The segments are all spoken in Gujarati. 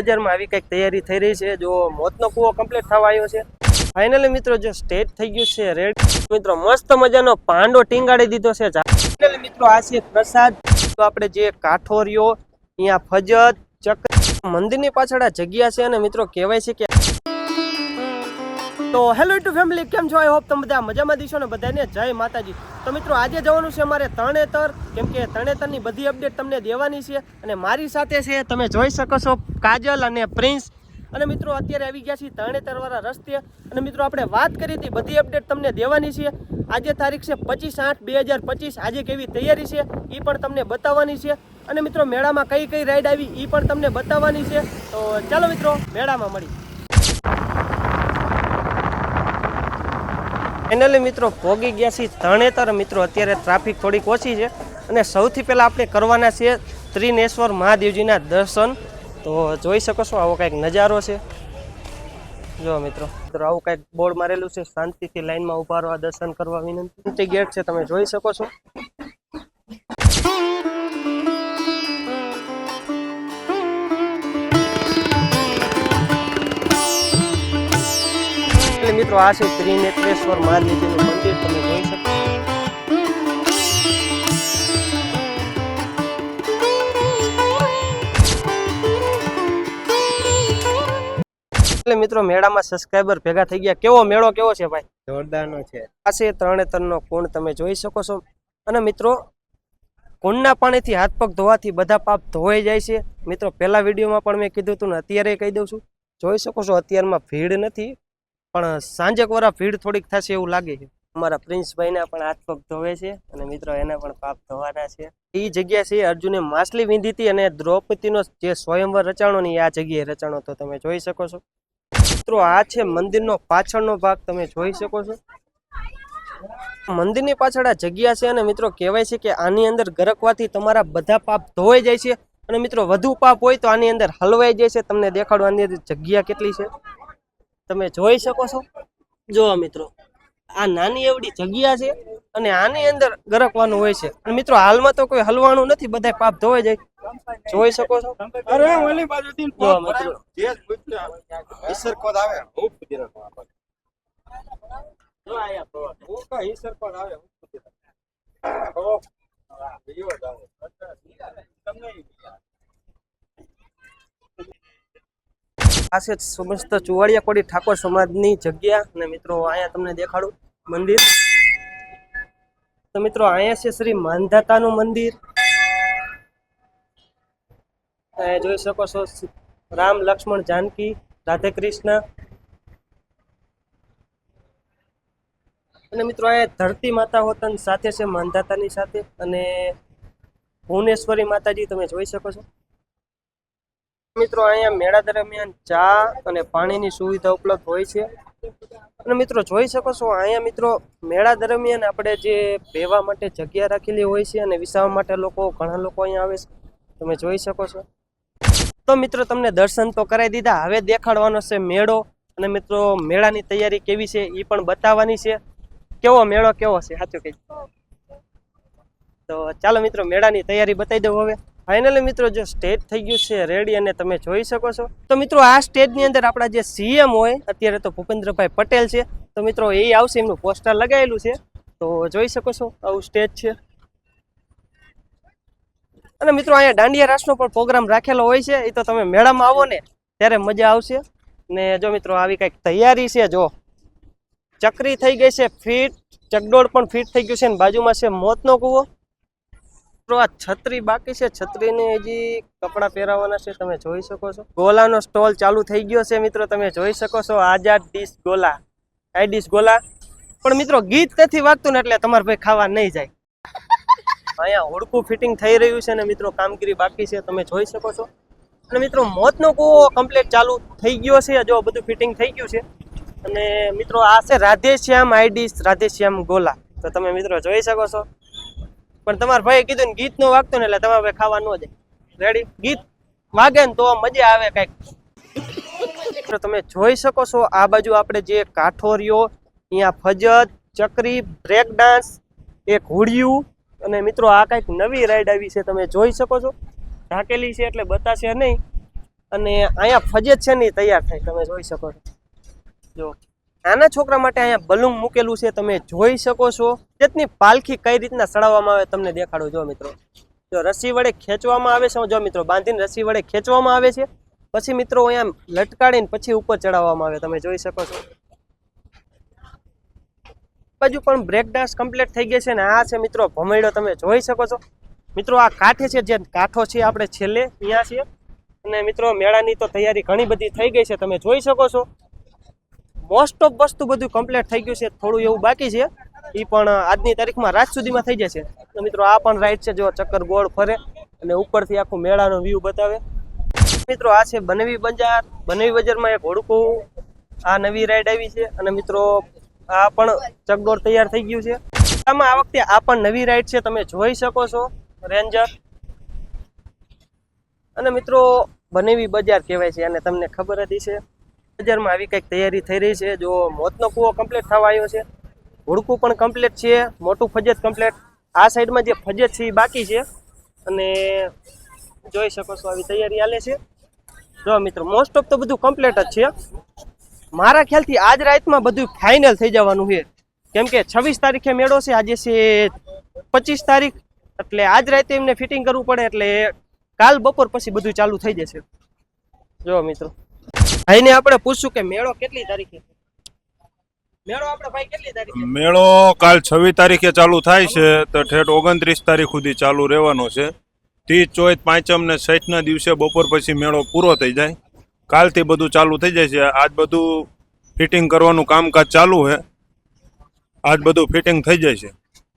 બજારમાં આવી કંઈક તૈયારી થઈ રહી છે, જો મોતનો કૂવો કમ્પ્લીટ થવા આવ્યો છે. ફાઇનલી મિત્રો, જો સ્ટેટ થઈ ગયું છે, રેડ મિત્રો, મસ્ત મજાનો પાંડો ટીંગાડી દીધો છે. ફાઇનલી મિત્રો, આ છે પ્રસાદ. તો આપણે જે કાઠોરિયો, અહીંયા ફજત ચક્ર મંદિરની પાછળ આ જગ્યા છે અને મિત્રો, કહેવાય છે કે તો હેલો ટુ ફેમિલી કેમ છો? આઈ હોપ તમે બધા મજામાં દીશો ને બધાને જય માતાજી. તો મિત્રો, આજે જવાનું છે અમારે તરણેતર કેમ કે તરણેતરની બધી અપડેટ તમને દેવાની છે અને મારી સાથે છે, તમે જોઈ શકો છો, કાજલ અને પ્રિન્સ. અને મિત્રો, અત્યારે આવી ગયા છીએ તરણેતર વાળા રસ્તે. અને મિત્રો, આપણે વાત કરી હતી, બધી અપડેટ તમને દેવાની છે. આજે તારીખ છે પચીસ આઠ બે હજાર પચીસ. આજે કેવી તૈયારી છે એ પણ તમને બતાવવાની છે. અને મિત્રો, મેળામાં કઈ કઈ રાઈડ આવી એ પણ તમને બતાવવાની છે. તો ચાલો મિત્રો, મેળામાં મળી ફાઇનલી મિત્રો, પોગી ગયા છીએ તણેતર મિત્રો, અત્યારે ટ્રાફિક થોડીક ઓછી છે અને સૌથી પહેલાં આપણે કરવાના છીએ ત્રિનેશ્વર મહાદેવજીના દર્શન. તો જોઈ શકો છો, આવો કંઈક નજારો છે. જો મિત્રો મિત્રો, આવું કંઈક બોર્ડ મારેલું છે. શાંતિથી લાઈનમાં ઊભા રહો દર્શન કરવા વિનંતી. ગેટ છે, તમે જોઈ શકો છો. મિત્રો આ છે ત્રિનેત્રેશ્વર મહાદેવજીનું મંદિર તમે જોઈ શકો એટલે મિત્રો મેળામાં સબસ્ક્રાઈબર ભેગા થઈ ગયા. કેવો મેળો કેવો છે ભાઈ? જોરદારનો છે. આ છે તરણેતરનો કુંડ તમે જોઈ શકો છો. અને મિત્રો કુંડના પાણીથી હાથ પગ ધોવાથી બધા પાપ ધોવાઈ જાય છે. મિત્રો પહેલા વિડીયોમાં પણ મેં કીધું હતું ને અત્યારે કહી દઉં છું. જોઈ શકો છો અત્યારમાં ભીડ નથી. પણ સાંજે કોરા ભીડ થોડીક થશે એવું લાગે છે? અમારા પ્રિન્સભાઈના પણ હાથ પગ ધોવે છે અને મિત્રો એના પણ પાપ ધોવાના છે. એ જગ્યા છે અર્જુને માછલી વીંધી હતી અને દ્રૌપદીનો જે સ્વયંવર રચાણો ની આ જગ્યાએ રચાણો તો તમે જોઈ શકો છો. મિત્રો આ છે મંદિરનો પાછળનો ભાગ તમે જોઈ શકો છો. મંદિરની પાછળ આ જગ્યા છે અને મિત્રો કહેવાય છે કે આની અંદર ગરકવાથી તમારા બધા પાપ ધોવાઈ જાય છે. અને મિત્રો વધુ પાપ હોય તો આની અંદર હલવાઈ જાય છે. તમને દેખાડવાની જગ્યા કેટલી છે? તમે જોઈ શકો છો? જોવા મિત્રો આ નાની એવડી જગ્યા છે અને આની અંદર ગરકવાનું હોય છે. અને મિત્રો હાલમાં તો કોઈ હલવાનું નથી બધા પાપ ધોવાઈ જાય. જોઈ શકો છો? અરે ઓલી બાજુથી મિત્રો. જે ઈશ્વર કોદ આવે. હું પૂછી નાખું આપણે. હું કહું ઈશ્વર કોદ આવે હું પૂછી નાખું. બીજો આવે. તમને આ છે સમસ્ત ચુવાડિયા કોડી ઠાકોર સમાજની જગ્યા અને મિત્રો, અહીંયા તમને દેખાડું મંદિર. તો મિત્રો, અહીંયા છે શ્રી માંધાતાનું મંદિર. જોઈ શકો છો રામ લક્ષ્મણ જાનકી, રાધે કૃષ્ણ. અને મિત્રો, અહીંયા ધરતી માતા હોતન સાથે છે માંધાતાની સાથે. અને ભુવનેશ્વરી માતાજી તમે જોઈ શકો છો. મિત્રો, અહીંયા મેળા દરમિયાન ચા અને પાણીની સુવિધા ઉપલબ્ધ હોય છે. અને મિત્રો, જોઈ શકો છો, અહીંયા મિત્રો, મેળા દરમિયાન આપણે જે બેવા માટે જગ્યા રાખેલી હોય છે અને વિસાવવા માટે લોકો, ઘણા લોકો અહીંયા આવે છે. તમે જોઈ શકો છો. તો મિત્રો, તમને દર્શન તો કરાવી દીધા. હવે દેખાડવાનો છે મેળો. અને મિત્રો, મેળાની તૈયારી કેવી છે એ પણ બતાવવાની છે. કેવો મેળો, કેવો છે? સાચું કઈ તો ચાલો મિત્રો, મેળાની તૈયારી બતાવી દઉં હવે. ફાઇનલી મિત્રો, જો સ્ટેજ થઈ ગયું છે રેડી અને તમે જોઈ શકો છો. તો મિત્રો, આ સ્ટેજની અંદર આપણા જે સીએમ હોય, અત્યારે તો ભૂપેન્દ્રભાઈ પટેલ છે. તો મિત્રો, એ આવશે, એમનું પોસ્ટર લગાવેલું છે. તો જોઈ શકો છો, આવું સ્ટેજ છે. અને મિત્રો, અહીંયા દાંડિયા રાસનો પણ પ્રોગ્રામ રાખેલો હોય છે. એ તો તમે મેળામાં આવો ને, ત્યારે મજા આવશે. ને જો મિત્રો, આવી કંઈક તૈયારી છે, જો. ચકરી થઈ ગઈ છે, ફીટ, ચકડોળ પણ ફીટ થઈ ગયું છે, ને બાજુમાં છે મોતનો કૂવો. મિત્રો આ છત્રી બાકી છે. છત્રીને હજી કપડાં પહેરાવાના છે. તમે જોઈ શકો છો. ગોલાનો સ્ટોલ ચાલુ થઈ ગયો છે મિત્રો. તમે જોઈ શકો છો. આઝાદ ડીશ ગોલા. આઈ ડીશ ગોલા? પણ મિત્રો, ગીત નથી વાગતું ને એટલે તમારે ભાઈ ખાવા નહીં જાય. અહીંયા હોડકું ફિટિંગ થઈ રહ્યું છે ને મિત્રો, કામગીરી બાકી છે. તમે જોઈ શકો છો. અને મિત્રો, મોતનો કૂવો કમ્પ્લીટ ચાલુ થઈ ગયો છે. જો બધું ફિટિંગ થઈ ગયું છે. અને મિત્રો, આ છે રાધેશ્યામ આઈડીસ રાધેશ્યામ ગોલા. તો તમે મિત્રો જોઈ શકો છો. પણ તમારા ભાઈએ કીધું ને ગીત નો વાગતું ને એટલે તમારે ભાઈ ખાવા ન જાય રેડી ગીત વાગે ને તો મજા આવે કંઈક. તમે જોઈ શકો છો, આ બાજુ આપણે જે કાઠોરિયો અહીંયા ફજત, ચકરી બ્રેક ડાન્સ એક હુડિયું અને મિત્રો આ કંઈક નવી રાઈડ આવી છે, તમે જોઈ શકો છો. ઢાંકેલી છે એટલે બતાશે નહીં. અને અહીંયા ફજત છે નહીં તૈયાર થાય, તમે જોઈ શકો છો. જો. નાના છોકરા માટે અહીંયા બલૂન મૂકેલું છે, તમે જોઈ શકો છો. જેટની પાલખી કઈ રીતના ચડાવવામાં આવે તમને દેખાડું. જો મિત્રો, જો રસી વડે ખેંચવામાં આવે છે, જો મિત્રો, બાંધીને રસી વડે ખેંચવામાં આવે છે. પછી મિત્રો, અહીંયા લટકાડીને પછી ઉપર ચડાવવામાં આવે, તમે જોઈ શકો છો. બાજુ પણ બ્રેક ડાન્સ કમ્પ્લીટ થઈ ગઈ છે ને આ છે મિત્રો, ભમેડો તમે જોઈ શકો છો. મિત્રો, આ કાંઠે છે, જે કાંઠો છે, આપણે છેલ્લે અહીંયા છે અને મિત્રો, મેળાની તો તૈયારી ઘણી બધી થઈ ગઈ છે, તમે જોઈ શકો છો. મોસ્ટ ઓફ વસ્તુ બધું કમ્પ્લીટ થઈ ગયું છે, થોડું એવું બાકી છે. એ પણ આજની તારીખમાં રાત સુધીમાં થઈ જશે. તો મિત્રો, આ પણ રાઈડ છે, જો ચક્કર ગોળ ફરે અને ઉપરથી આખું મેળાનો વ્યૂ બતાવે. મિત્રો, આ છે બનેવી બજાર. બનેવી બજારમાં એક હોડકું. આ નવી રાઈડ આવી છે અને મિત્રો, આ પણ ચકડોળ તૈયાર થઈ ગયું છે. આમાં આ વખતે આ પણ નવી રાઈડ છે, તમે જોઈ શકો છો. રેન્જર અને મિત્રો, બનેવી બજાર કહેવાય છે, અને તમને ખબર જ છે બજારમાં આવી કંઈક તૈયારી થઈ રહી છે. જો મોતનો કૂવો કમ્પ્લીટ થવા આવ્યો છે. હુડકું પણ કમ્પ્લીટ છે. મોટું ફજેત કમ્પ્લીટ આ સાઈડમાં જે ફજેત છે એ બાકી છે. અને જોઈ શકો છો આવી તૈયારી હાલે છે. જો મિત્રો મોસ્ટ ઓફ તો બધું કમ્પ્લીટ જ છે. મારા ખ્યાલથી આજ રાતમાં બધું ફાઇનલ થઈ જવાનું છે. કેમ કે છવ્વીસ તારીખે મેળો છે. આજે છે પચીસ તારીખ. એટલે આજ રાતે એમને ફિટિંગ કરવું પડે. એટલે કાલ બપોર પછી બધું ચાલુ થઈ જશે. જો મિત્રો ભાઈને આપણે પૂછશું કે મેળો કેટલી તારીખે મેળો આપણે ભાઈ કેટલી તારીખે મેળો કાલ છવ્વીસ તારીખે ચાલુ થાય છે તો ઠેઠ ઓગણત્રીસ તારીખ સુધી ચાલુ રહેવાનો છે. ત્રીસ ચોથ પાંચમ ને છઠના દિવસે બપોર પછી મેળો પૂરો થઈ જાય. કાલથી બધું ચાલુ થઈ જાય છે. આજ બધું ફિટિંગ કરવાનું કામકાજ ચાલુ છે. આજ બધું ફિટિંગ થઈ જાય છે.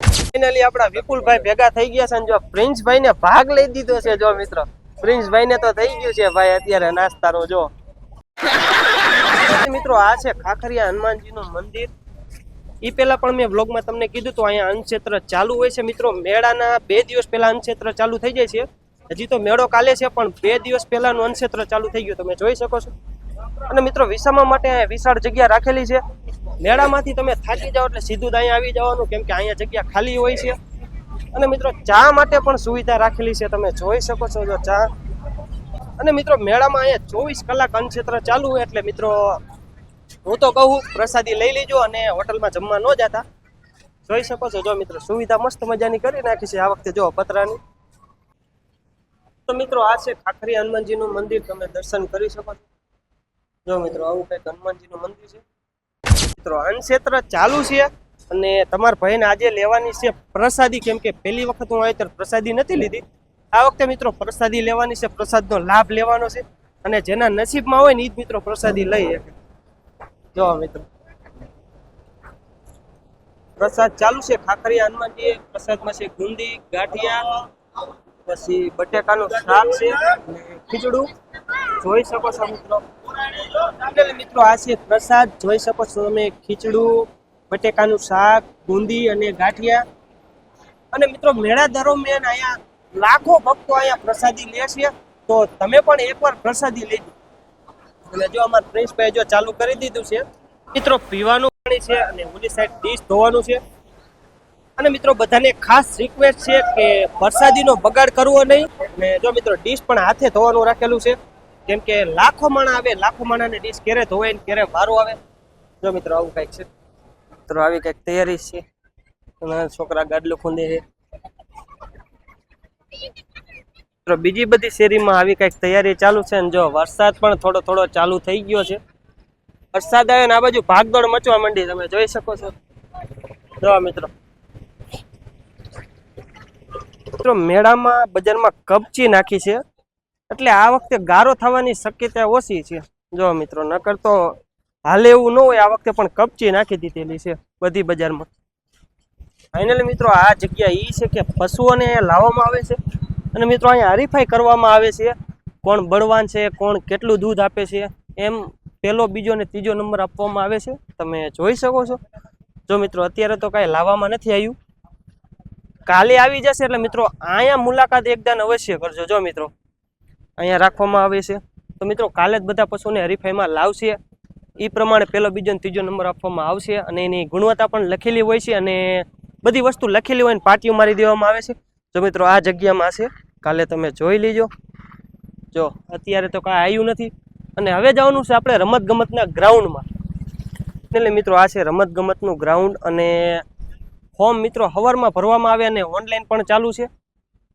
ફાઇનલી આપણા વિપુલભાઈ ભેગા થઈ ગયા છે જો પ્રિન્સભાઈ ને ભાગ લઈ દીધો છે જો મિત્રો. પ્રિન્સભાઈ ને તો થઈ ગયું છે ભાઈ અત્યારે નાસ્તાનો જો. મિત્રો, આ છે ખાખરિયા હનુમાનજીનું મંદિર. એ પહેલાં પણ મેં વ્લોગમાં તમને કીધું તો અહીંયા અન્નક્ષેત્ર ચાલુ હોય છે મિત્રો. મેળાના બે દિવસ પહેલાં અન્નક્ષેત્ર ચાલુ થઈ જાય છે. હજી તો મેળો કાલે છે, પણ બે દિવસ પહેલાંનું અન્નક્ષેત્ર ચાલુ થઈ ગયું. તમે જોઈ શકો છો. અને મિત્રો, વિસામા માટે અહીંયા વિશાળ જગ્યા રાખેલી છે. મેળામાંથી તમે થાકી જાઓ એટલે સીધું જ અહીંયા આવી જવાનું, કેમ કે અહીંયા જગ્યા ખાલી હોય છે. અને મિત્રો, ચા માટે પણ સુવિધા રાખેલી છે. તમે જોઈ શકો છો જો ચા. અને મિત્રો, મેળામાં અહીંયા ચોવીસ કલાક અન્નક્ષેત્ર ચાલુ હોય એટલે મિત્રો, હું તો કહું, પ્રસાદી લઈ લેજો અને હોટલમાં જમવા ન જતા. જોઈ શકો છો, જો મિત્રો, સુવિધા મસ્ત મજાની કરી નાખી છે આ વખતે જો પતરાની. તો મિત્રો, આ છે ખાખરી હનુમાનજીનું મંદિર, તમે દર્શન કરી શકો છો. જો મિત્રો, આવું કંઈક હનુમાનજીનું મંદિર છે. મિત્રો, અન્નક્ષેત્ર ચાલુ છે અને તમારા ભાઈને આજે લેવાની છે પ્રસાદી. કેમ કે પહેલી વખત હું આવી ત્યારે પ્રસાદી નથી લીધી. આ વખતે મિત્રો પ્રસાદી લેવાની છે, પ્રસાદનો લાભ લેવાનો છે. અને જેના નસીબમાં હોય ને એ જ મિત્રો પ્રસાદી લઈ શકે. જો મિત્રો. પ્રસાદ ચાલુ છે ખાખરી હનુમાનજી પ્રસાદમાં છે ગુંદી, ગાંઠિયા, પછી બટેકાનું શાક છે ખીચડું. જોઈ શકો છો મિત્રો. મિત્રો આ છે પ્રસાદ. જોઈ શકો છો તમે ખીચડું, બટેકાનું શાક, ગુંદી અને ગાંઠિયા. અને મિત્રો મેળા દરમિયાન અહીંયા લાખો ભક્તો અહીંયા પ્રસાદી લે છે, તો તમે પણ એકવાર પ્રસાદી લેજો. અને જો અમારા પ્રિન્સભાઈ જો ચાલુ કરી દીધું છે, મિત્રો પીવાનું પાણી છે અને ઓલી સાઈડ ડીશ ધોવાનું છે. અને મિત્રો બધાને ખાસ રિક્વેસ્ટ છે કે પ્રસાદીનો બગાડ કરવો નહીં. અને જો મિત્રો ડીશ પણ હાથે ધોવાનું રાખેલું છે, કેમ કે લાખો માણા આવે, લાખો માણાને ડીશ ક્યારે ધોવાય ને ક્યારે વારો આવે. જો મિત્રો આવું કંઈક છે. મિત્રો આવી કંઈક તૈયારી છે. છોકરા ગાડલું ખૂંદે છે. મિત્રો, બીજી બધી શેરીમાં આવી કંઈક તૈયારી ચાલુ છે અને જો, વરસાદ પણ થોડો થોડો ચાલુ થઈ ગયો છે. વરસાદ આવે ને આ બાજુ ભાગદોડ મચવા માંડી, તમે જોઈ શકો છો. જો, મિત્રો. મિત્રો, મેળામાં બજારમાં કપચી નાખી છે. એટલે આ વખતે ગારો થવાની શક્યતા ઓછી છે. જો, મિત્રો, નકર તો હાલે એવું ન હોય, આ વખતે પણ કપચી નાખી દીધેલી છે બધી બજારમાં. ફાઇનલી મિત્રો, આ જગ્યા એ છે કે પશુઓને લાવવામાં આવે છે. અને મિત્રો, અહીંયા હરીફાઈ કરવામાં આવે છે. કોણ બળવાન છે, કોણ કેટલું દૂધ આપે છે, એમ પહેલો, બીજો અને ત્રીજો નંબર આપવામાં આવે છે. તમે જોઈ શકો છો. જો મિત્રો, અત્યારે તો કાંઈ લાવવામાં નથી આવ્યું. કાલે આવી જશે એટલે મિત્રો, અહીંયા મુલાકાત એકદાન અવશ્ય કરજો. જો મિત્રો, અહીંયા રાખવામાં આવે છે. તો મિત્રો, કાલે જ બધા પશુને હરીફાઈમાં લાવશે. એ પ્રમાણે પહેલો, બીજો ને ત્રીજો નંબર આપવામાં આવશે. અને એની ગુણવત્તા પણ લખેલી હોય છે. અને બધી વસ્તુ લખેલી હોય ને પાટીઓ મારી દેવામાં આવે છે. જો મિત્રો આ જગ્યામાં છે, કાલે તમે જોઈ લેજો. જો, અત્યારે તો કાંઈ આવ્યું નથી. અને હવે જવાનું છે આપણે રમત ગમતના ગ્રાઉન્ડમાં. એટલે મિત્રો આ છે રમત ગમતનું ગ્રાઉન્ડ અને ફોર્મ મિત્રો હવારમાં ભરવામાં આવે અને ઓનલાઈન પણ ચાલુ છે.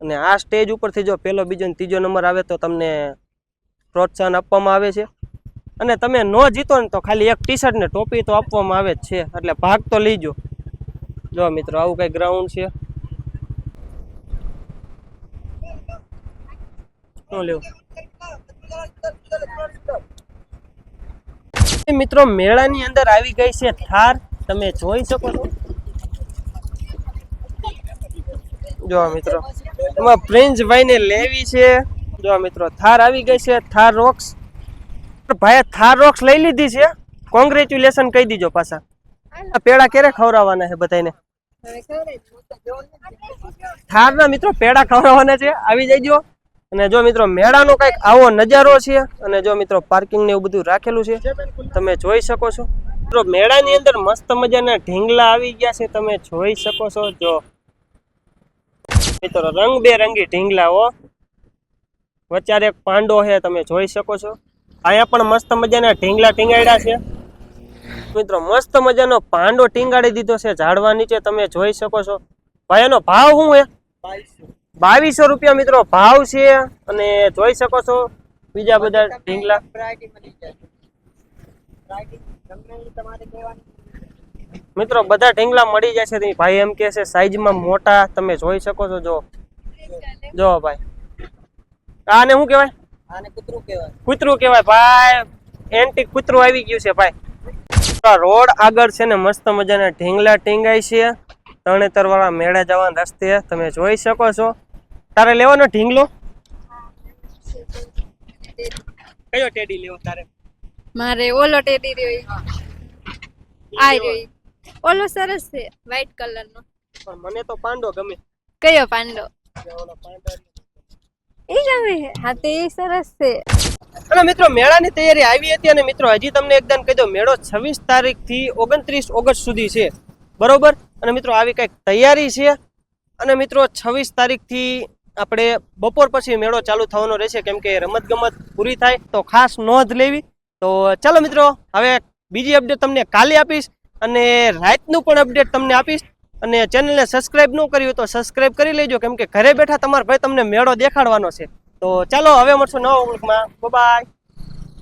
અને આ સ્ટેજ ઉપરથી જો પહેલો બીજો ને ત્રીજો નંબર આવે તો તમને પ્રોત્સાહન આપવામાં આવે છે. અને તમે ન જીતો ને તો ખાલી એક ટી શર્ટ ને ટોપી તો આપવામાં આવે જ છે. એટલે ભાગ તો લીજો. જો મિત્રો, આવું કઈ ગ્રાઉન્ડ છે? શું લેવું? મિત્રો, મેળાની અંદર આવી ગઈ છે થાર. તમે જોઈ શકો છો. જો મિત્રો, એમાં પ્રિન્સ ભાઈને લેવી છે. જો મિત્રો, થાર આવી ગઈ છે, થાર રોક્સ ભાઈ થાર રોક્સ લઈ લીધી છે. કોંગ્રેચ્યુલેશન કહી દીજો પાછા. પેડા ક્યારે ખવડાવવાના છે બધાને થારના મિત્રો પેડા ખવડાવવાના છે. આવી જઈજો અને જો મિત્રો મેળાનો કંઈક આવો નજારો છે અને જો મિત્રો પાર્કિંગ ને એવું બધું રાખેલું છે, તમે જોઈ શકો છો. મિત્રો મેળાની અંદર મસ્ત મજાના ઢીંગલા આવી ગયા છે, તમે જોઈ શકો છો. જો મિત્રો રંગબેરંગી ઢીંગલા હો. વચ્ચારે એક પાંડો છે, તમે જોઈ શકો છો. અહીંયા પણ મસ્ત મજાના ઢીંગલા ટીંગાડ્યા છે. મિત્રો મસ્ત મજાનો પાંડો ટીંગાડી દીધો છે ઝાડવા નીચે તમે જોઈ શકો છો. ભાઈ એનો ભાવ શું છે બાવીસો રૂપિયા મિત્રો ભાવ છે અને જોઈ શકો છો બીજા બધા ઢીંગલા. મિત્રો બધા ઢીંગલા મળી જશે છે ભાઈ એમ કે છે સાઈઝમાં મોટા તમે જોઈ શકો છો જો. જો ભાઈ. આને શું કહેવાય? આને કૂતરું કહેવાય. કૂતરું કહેવાય. ભાઈ એન્ટિક કૂતરું આવી ગયું છે ભાઈ. રોડ આગળ છે ને મસ્ત મજાના ઢીંગલા ટીંગાય છે. તણેતર વાળા મેળા જવાના રસ્તે તમે જોઈ શકો છો. તારે લેવાનો ઢીંગલો? કયો ટેડી લેવો તારે? મારે ઓલો ટેડી રહ્યો આ રહ્યો ઓલો સરસ છે વ્હાઈટ કલર નો. પણ મને તો પાંડો ગમે. કયો પાંડો? ઓલો પાંડો એ ગમે હા તે સરસ છે. અને મિત્રો, મેળાની તૈયારી આવી હતી અને મિત્રો, હજી તમને એકદમ કહી દો મેળો છવ્વીસ તારીખથી ઓગણત્રીસ ઓગસ્ટ સુધી છે. બરોબર? અને મિત્રો, આવી કંઈક તૈયારી છે. અને મિત્રો, છવ્વીસ તારીખથી આપણે બપોર પછી મેળો ચાલુ થવાનો રહેશે, કેમ કે રમત ગમત પૂરી થાય, તો ખાસ નોંધ લેવી. તો ચાલો મિત્રો, હવે બીજી અપડેટ તમને કાલે આપીશ અને રાતનું પણ અપડેટ તમને આપીશ. અને ચેનલને સબસ્ક્રાઇબ ન કર્યું તો સબસ્ક્રાઇબ કરી લેજો, કેમ કે ઘરે બેઠા તમારા ભાઈ તમને મેળો દેખાડવાનો છે. તો ચાલો હવે મળશું નવા વ્લોગમાં બાય